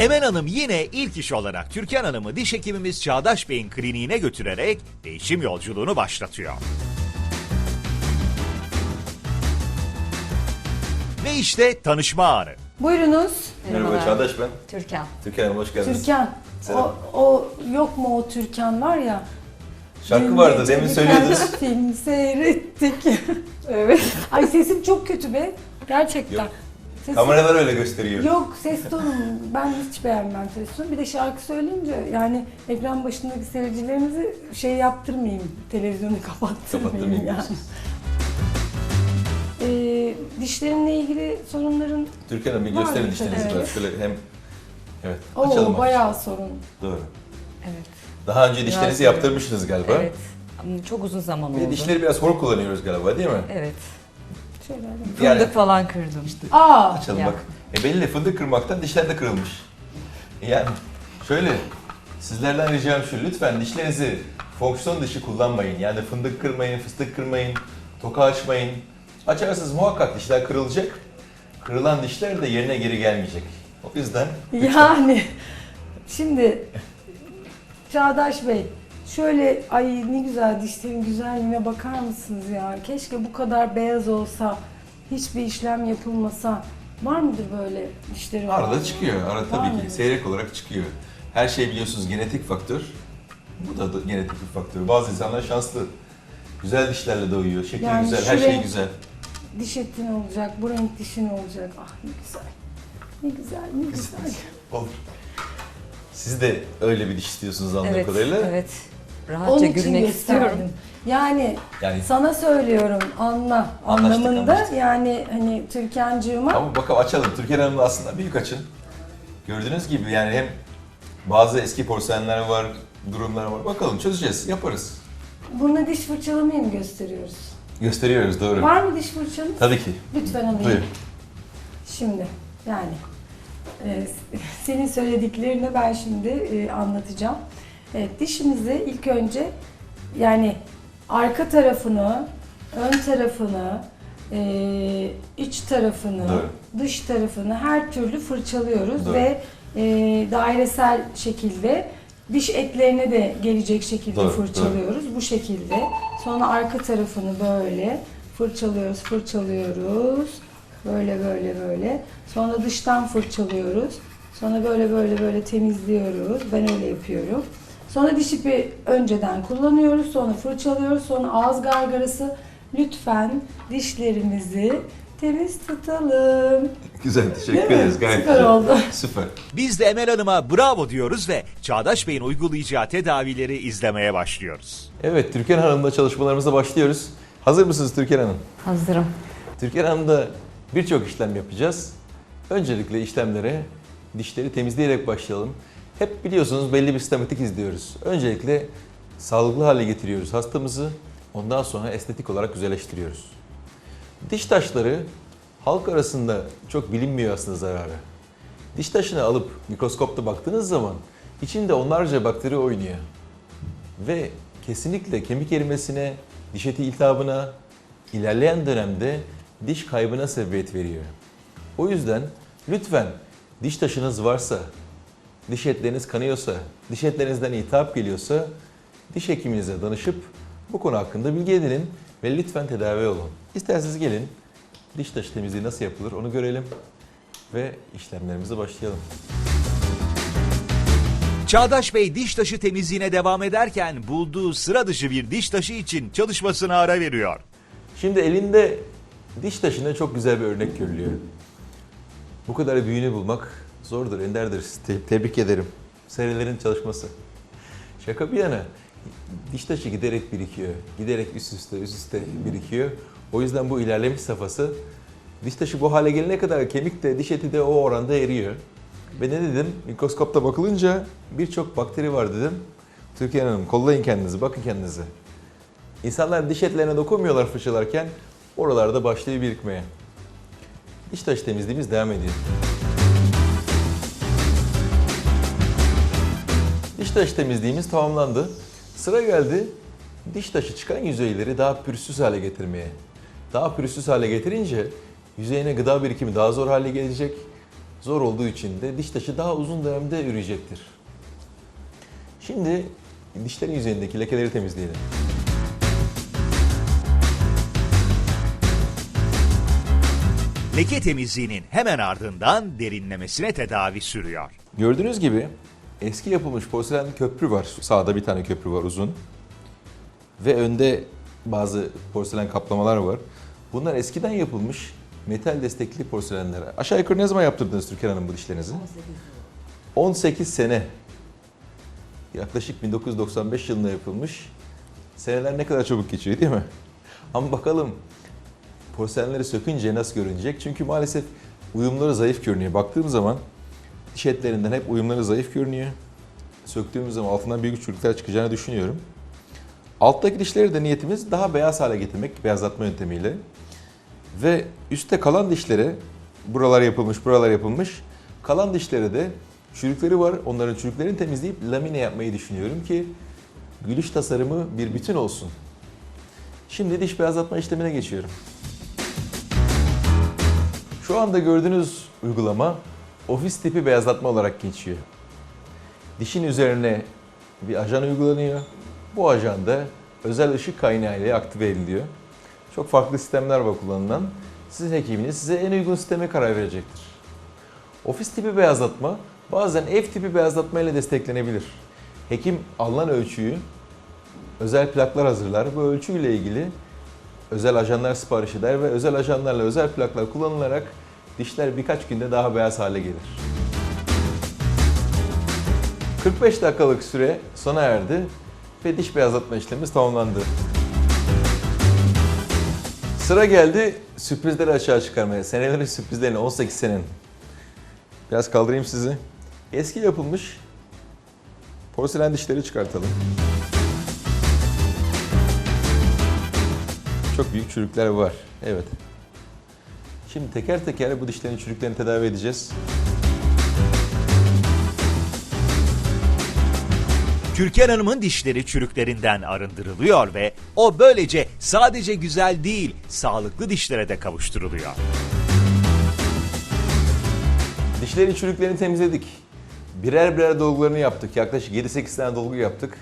Emel Hanım yine ilk iş olarak Türkan Hanım'ı diş hekimimiz Çağdaş Bey'in kliniğine götürerek değişim yolculuğunu başlatıyor. Ve işte tanışma anı. Buyurunuz Merhaba Çağdaş ben. Türkan. Türkan Hanım hoş geldiniz. Türkan. Selam. O, o yok mu o Türkan var ya? Şarkı Dün vardı gece demin bir söylüyordunuz. Film seyrettik. evet. Ay sesim çok kötü be. Gerçekten. Yok. Sesim- Kameralar öyle gösteriyor. Yok ses tonum. Ben hiç beğenmem ses tonu. Bir de şarkı söyleyince yani ekran başındaki seyircilerimizi şey yaptırmayayım. Televizyonu kapattırmayayım Kapattırmayayım yani. Ee, dişlerinle ilgili sorunların Türkan Hanım bir gösterin dişlerinizi evet. şöyle hem Evet. Açalım. o bayağı sorun. Doğru. Evet. Daha önce dişlerinizi yaptırmışsınız galiba. Evet. Hmm, Çok uzun zaman oldu. dişleri biraz hor kullanıyoruz galiba değil mi? Evet. Şöyle. Fındık Yani- falan kırdım. Aa, Açalım Ya. bak. E belli fındık kırmaktan dişler de kırılmış. Yani şöyle sizlerden ricam şu lütfen dişlerinizi fonksiyon dışı kullanmayın. Yani fındık kırmayın, fıstık kırmayın, toka açmayın. Açarsanız muhakkak dişler kırılacak. Kırılan dişler de yerine geri gelmeyecek. O yüzden Yani şimdi Çağdaş Bey şöyle ay ne güzel dişlerin güzelliğine bakar mısınız ya? Keşke bu kadar beyaz olsa, hiçbir işlem yapılmasa. Var mıdır böyle dişleri? arada olan? çıkıyor. Arada Var tabii ki seyrek olarak çıkıyor. Her şey biliyorsunuz genetik faktör. Bu da, da genetik bir faktör. Bazı insanlar şanslı. Güzel dişlerle doğuyor. Şekli Yani güzel, şu her şey renk- güzel. Diş etin olacak, bu renk dişin olacak. Ah ne güzel. Ne güzel, ne güzel. Olur. Siz de öyle bir diş istiyorsunuz anladığım Evet. kadarıyla. Evet. Onun Rahatça için gülmek gösterdim. istiyorum. Yani Yani sana söylüyorum anla Anlaştık, anlamında anlaştık. yani hani Türkancığıma ama bakalım açalım. Türkiye Hanım'la aslında büyük açın. Gördüğünüz gibi yani hem bazı eski porselenler var, durumlar var. Bakalım çözeceğiz, yaparız. Buna diş fırçalamayı mı gösteriyoruz? Gösteriyoruz doğru. Var mı diş fırçanız? Tabii ki. Lütfen alayım. Buyurun. Şimdi yani e, senin söylediklerini ben şimdi e, anlatacağım. Evet, dişimizi ilk önce yani arka tarafını, ön tarafını, e, iç tarafını, Doğru. dış tarafını her türlü fırçalıyoruz Doğru. ve e, dairesel şekilde diş etlerine de gelecek şekilde Doğru, fırçalıyoruz bu şekilde. Sonra arka tarafını böyle fırçalıyoruz, fırçalıyoruz. Böyle böyle böyle. Sonra dıştan fırçalıyoruz. Sonra böyle böyle böyle temizliyoruz. Ben öyle yapıyorum. Sonra diş ipi önceden kullanıyoruz. Sonra fırçalıyoruz. Sonra ağız gargarası. Lütfen dişlerimizi temiz tutalım. Güzel, teşekkür Değil mi? ederiz. Gayet Süper güzel. oldu. Süper. Biz de Emel Hanım'a bravo diyoruz ve Çağdaş Bey'in uygulayacağı tedavileri izlemeye başlıyoruz. Evet, Türkan Hanım'la çalışmalarımıza başlıyoruz. Hazır mısınız Türkan Hanım? Hazırım. Türkan Hanım'da birçok işlem yapacağız. Öncelikle işlemlere dişleri temizleyerek başlayalım. Hep biliyorsunuz belli bir sistematik izliyoruz. Öncelikle sağlıklı hale getiriyoruz hastamızı. Ondan sonra estetik olarak güzelleştiriyoruz. Diş taşları halk arasında çok bilinmiyor aslında zararı. Diş taşını alıp mikroskopta baktığınız zaman içinde onlarca bakteri oynuyor. Ve kesinlikle kemik erimesine, diş eti iltihabına, ilerleyen dönemde diş kaybına sebebiyet veriyor. O yüzden lütfen diş taşınız varsa, diş etleriniz kanıyorsa, diş etlerinizden iltihap geliyorsa diş hekiminize danışıp bu konu hakkında bilgi edinin ve lütfen tedavi olun. İsterseniz gelin diş taşı temizliği nasıl yapılır onu görelim ve işlemlerimize başlayalım. Çağdaş Bey diş taşı temizliğine devam ederken bulduğu sıra dışı bir diş taşı için çalışmasına ara veriyor. Şimdi elinde diş taşına çok güzel bir örnek görülüyor. Bu kadar büyüğünü bulmak zordur, enderdir. Te- tebrik ederim. Serilerin çalışması. Şaka bir yana diş taşı giderek birikiyor. Giderek üst üste üst üste birikiyor. O yüzden bu ilerlemiş safhası diş taşı bu hale gelene kadar kemik de diş eti de o oranda eriyor. Ve ne dedim? Mikroskopta bakılınca birçok bakteri var dedim. Türkiye Hanım kollayın kendinizi, bakın kendinize. İnsanlar diş etlerine dokunmuyorlar fırçalarken oralarda başlıyor birikmeye. Diş taşı temizliğimiz devam ediyor. Diş taşı temizliğimiz tamamlandı. Sıra geldi diş taşı çıkan yüzeyleri daha pürüzsüz hale getirmeye. Daha pürüzsüz hale getirince yüzeyine gıda birikimi daha zor hale gelecek. zor olduğu için de diş taşı daha uzun dönemde üreyecektir. Şimdi dişlerin yüzeyindeki lekeleri temizleyelim. Leke temizliğinin hemen ardından derinlemesine tedavi sürüyor. Gördüğünüz gibi eski yapılmış porselen köprü var. Sağda bir tane köprü var uzun. Ve önde bazı porselen kaplamalar var. Bunlar eskiden yapılmış metal destekli porselenler. Aşağı yukarı ne zaman yaptırdınız Türkan Hanım bu dişlerinizi? 18 sene. Yaklaşık 1995 yılında yapılmış. Seneler ne kadar çabuk geçiyor değil mi? Ama bakalım porselenleri sökünce nasıl görünecek? Çünkü maalesef uyumları zayıf görünüyor. Baktığım zaman diş etlerinden hep uyumları zayıf görünüyor. Söktüğümüz zaman altından büyük çürükler çıkacağını düşünüyorum. Alttaki dişleri de niyetimiz daha beyaz hale getirmek, beyazlatma yöntemiyle. Ve üstte kalan dişlere, buralar yapılmış, buralar yapılmış, kalan dişlere de çürükleri var. Onların çürüklerini temizleyip lamine yapmayı düşünüyorum ki gülüş tasarımı bir bütün olsun. Şimdi diş beyazlatma işlemine geçiyorum. Şu anda gördüğünüz uygulama ofis tipi beyazlatma olarak geçiyor. Dişin üzerine bir ajan uygulanıyor. Bu ajanda özel ışık kaynağı ile aktive ediliyor. Çok farklı sistemler var kullanılan. Sizin hekiminiz size en uygun sisteme karar verecektir. Ofis tipi beyazlatma bazen ev tipi beyazlatma ile desteklenebilir. Hekim alınan ölçüyü özel plaklar hazırlar. Bu ölçüyle ilgili özel ajanlar sipariş eder ve özel ajanlarla özel plaklar kullanılarak dişler birkaç günde daha beyaz hale gelir. 45 dakikalık süre sona erdi ve diş beyazlatma işlemimiz tamamlandı. Sıra geldi sürprizleri açığa çıkarmaya. Senelerin sürprizlerini 18 senenin. Biraz kaldırayım sizi. Eski yapılmış porselen dişleri çıkartalım. Çok büyük çürükler var. Evet. Şimdi teker teker bu dişlerin çürüklerini tedavi edeceğiz. Türkan Hanım'ın dişleri çürüklerinden arındırılıyor ve o böylece sadece güzel değil, sağlıklı dişlere de kavuşturuluyor. Dişlerin çürüklerini temizledik. Birer birer dolgularını yaptık. Yaklaşık 7-8 tane dolgu yaptık.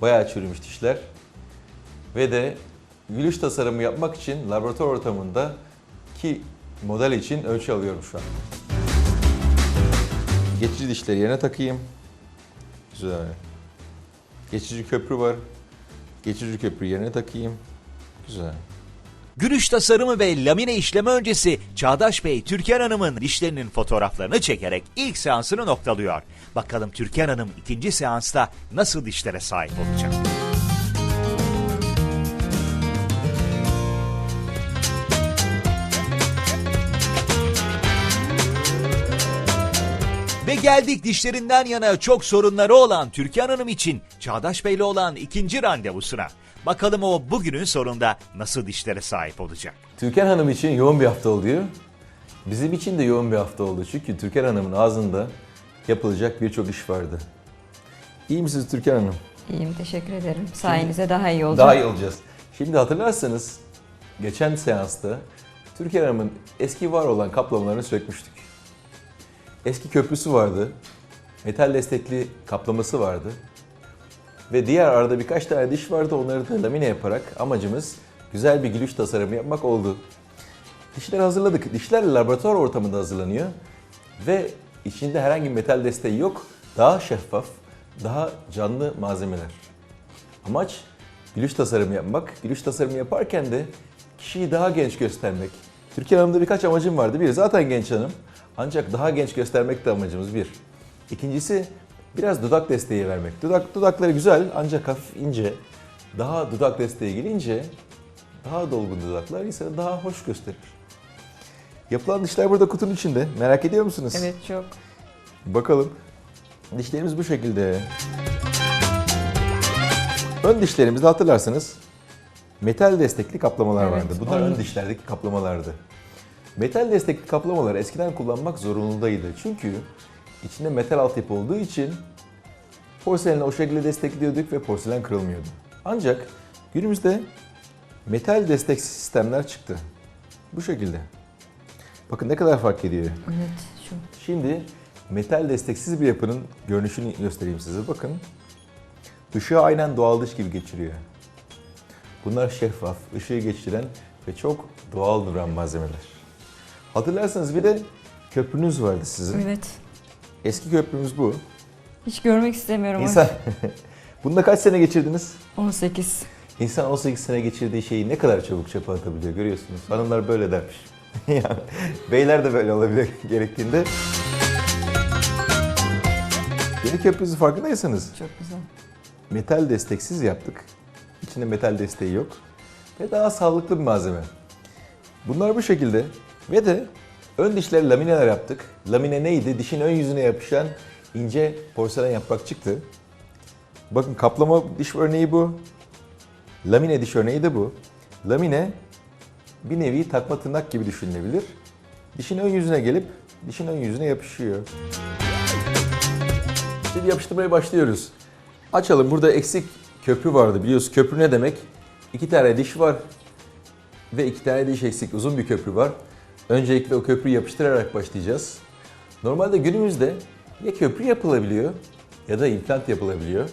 Bayağı çürümüş dişler. Ve de gülüş tasarımı yapmak için laboratuvar ortamında ki model için ölçü alıyorum şu an. Geçici dişleri yerine takayım. Güzel. Geçici köprü var. Geçici köprü yerine takayım. Güzel. Gülüş tasarımı ve lamine işleme öncesi Çağdaş Bey Türkan Hanım'ın dişlerinin fotoğraflarını çekerek ilk seansını noktalıyor. Bakalım Türkan Hanım ikinci seansta nasıl dişlere sahip olacak? Ve geldik dişlerinden yana çok sorunları olan Türkan Hanım için Çağdaş Bey'le olan ikinci randevusuna. Bakalım o bugünün sonunda nasıl dişlere sahip olacak? Türkan Hanım için yoğun bir hafta oluyor. Bizim için de yoğun bir hafta oldu. Çünkü Türkan Hanım'ın ağzında yapılacak birçok iş vardı. İyi misiniz Türkan Hanım? İyiyim teşekkür ederim. Sayenizde daha iyi olacak. Daha iyi olacağız. Şimdi hatırlarsanız geçen seansta Türkan Hanım'ın eski var olan kaplamalarını sökmüştük. Eski köprüsü vardı. Metal destekli kaplaması vardı. Ve diğer arada birkaç tane diş vardı. Onları da lamine yaparak amacımız güzel bir gülüş tasarımı yapmak oldu. Dişleri hazırladık. Dişler laboratuvar ortamında hazırlanıyor. Ve içinde herhangi bir metal desteği yok. Daha şeffaf, daha canlı malzemeler. Amaç gülüş tasarımı yapmak. Gülüş tasarımı yaparken de kişiyi daha genç göstermek. Türkiye Hanım'da birkaç amacım vardı. Bir, zaten genç hanım. Ancak daha genç göstermek de amacımız bir. İkincisi biraz dudak desteği vermek. Dudak dudakları güzel ancak hafif ince. Daha dudak desteği gelince daha dolgun dudaklar insanı daha hoş gösterir. Yapılan dişler burada kutunun içinde. Merak ediyor musunuz? Evet çok. Bakalım. Dişlerimiz bu şekilde. Ön dişlerimizde hatırlarsanız metal destekli kaplamalar Evet, vardı. Bunlar onun- ön dişlerdeki kaplamalardı. Metal destekli kaplamaları eskiden kullanmak zorunluydu. Çünkü içinde metal altyapı olduğu için porseleni o şekilde destekliyorduk ve porselen kırılmıyordu. Ancak günümüzde metal destek sistemler çıktı. Bu şekilde. Bakın ne kadar fark ediyor. Evet Şu. Şimdi metal desteksiz bir yapının görünüşünü göstereyim size. Bakın. Işığı aynen doğal dış gibi geçiriyor. Bunlar şeffaf, ışığı geçiren ve çok doğal duran malzemeler. Hatırlarsanız bir de köprünüz vardı sizin. Evet. Eski köprümüz bu. Hiç görmek istemiyorum. İnsan... Bunda kaç sene geçirdiniz? 18. İnsan 18 sene geçirdiği şeyi ne kadar çabuk çöpe atabiliyor görüyorsunuz. Hanımlar böyle dermiş. yani beyler de böyle olabilir gerektiğinde. Yeni köprünüzün farkındaysanız Çok güzel. metal desteksiz yaptık. İçinde metal desteği yok. Ve daha sağlıklı bir malzeme. Bunlar bu şekilde. Ve de ön dişleri lamineler yaptık. Lamine neydi? Dişin ön yüzüne yapışan ince porselen yaprak çıktı. Bakın kaplama diş örneği bu. Lamine diş örneği de bu. Lamine bir nevi takma tırnak gibi düşünülebilir. Dişin ön yüzüne gelip dişin ön yüzüne yapışıyor. Şimdi yapıştırmaya başlıyoruz. Açalım. Burada eksik köprü vardı. Biliyorsun köprü ne demek? İki tane diş var ve iki tane diş eksik. Uzun bir köprü var. Öncelikle o köprüyü yapıştırarak başlayacağız. Normalde günümüzde ya köprü yapılabiliyor ya da implant yapılabiliyor.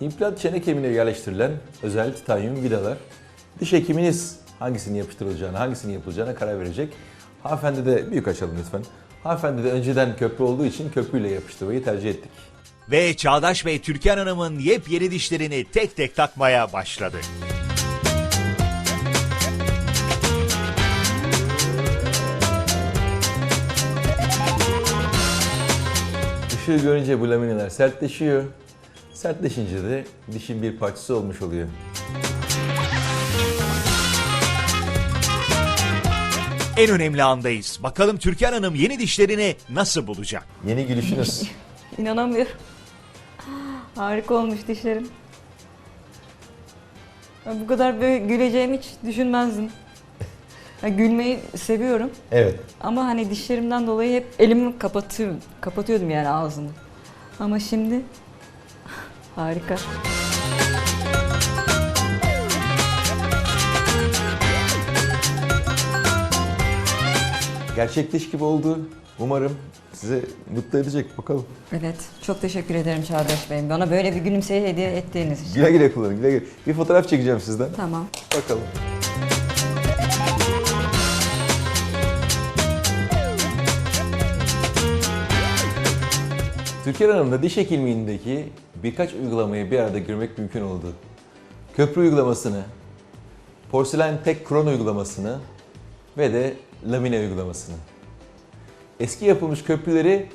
İmplant çene kemiğine yerleştirilen özel titanyum vidalar. Diş hekiminiz hangisini yapıştırılacağını, hangisini yapılacağına karar verecek. Hanımefendi de büyük açalım lütfen. Hanımefendi de önceden köprü olduğu için köprüyle yapıştırmayı tercih ettik. Ve Çağdaş Bey Türkan Hanım'ın yepyeni dişlerini tek tek takmaya başladı. Işığı görünce bu lamineler sertleşiyor. Sertleşince de dişin bir parçası olmuş oluyor. En önemli andayız. Bakalım Türkan Hanım yeni dişlerini nasıl bulacak? Yeni gülüşünüz. İnanamıyorum. Harika olmuş dişlerim. Ya Bu kadar böyle güleceğimi hiç düşünmezdim. Ya gülmeyi seviyorum evet. ama hani dişlerimden dolayı hep elimi kapatıyorum. Kapatıyordum yani ağzımı. Ama şimdi harika. Gerçek diş gibi oldu. Umarım size mutlu edecek. Bakalım. Evet, çok teşekkür ederim Çağdaş Bey. Bana böyle bir gülümseyi hediye ettiğiniz için. Güle güle kullanın. Güle güle. Bir fotoğraf çekeceğim sizden. Tamam. Bakalım. Türkiye Hanım'da diş hekimliğindeki birkaç uygulamayı bir arada görmek mümkün oldu. Köprü uygulamasını, porselen tek kron uygulamasını ve de lamine uygulamasını. Eski yapılmış köprüleri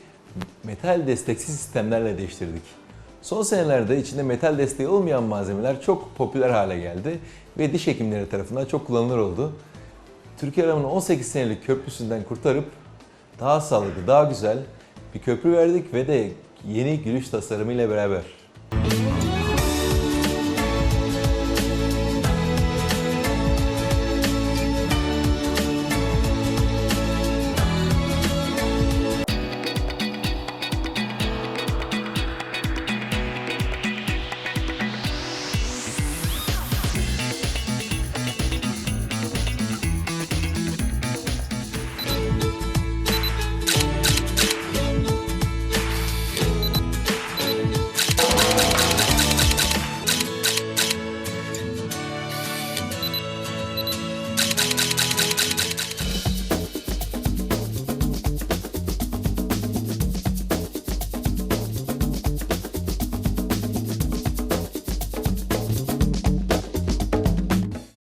metal desteksiz sistemlerle değiştirdik. Son senelerde içinde metal desteği olmayan malzemeler çok popüler hale geldi ve diş hekimleri tarafından çok kullanılır oldu. Türkiye Hanım'ın 18 senelik köprüsünden kurtarıp daha sağlıklı, daha güzel bir köprü verdik ve de yeni gülüş tasarımıyla beraber.